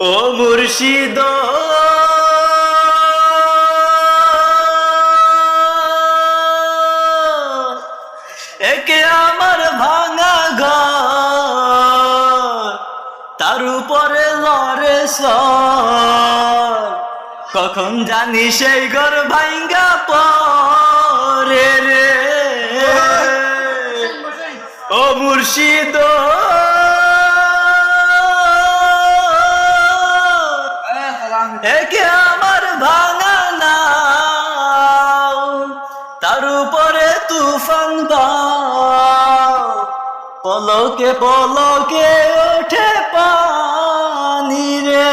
ও মুর্শিদ। একে আমার ভাঙা ঘর তার উপরে লড়ে কখন জানি সেই ঘর ভাঙ্গা পরে রে। ও মুর্শিদ। একে আমার ভাঙা নাও, তার উপরে তুফান দাও। পলকে পলকে ওঠে পানি রে।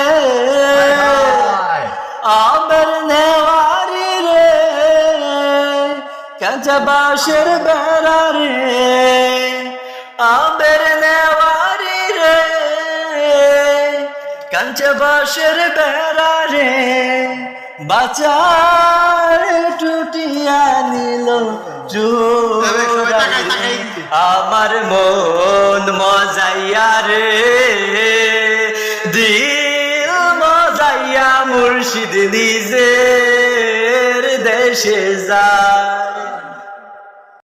আমের নেওয়ারি রে, কাঁচা বাঁশের বেড়া রে। কাঁচা বাঁশের বেড়া রে বাচার টুটিয়া নিল আমার মন মজাইয়া রে দিল মজাইয়া মুর্শিদ নিজের দেশে যায়।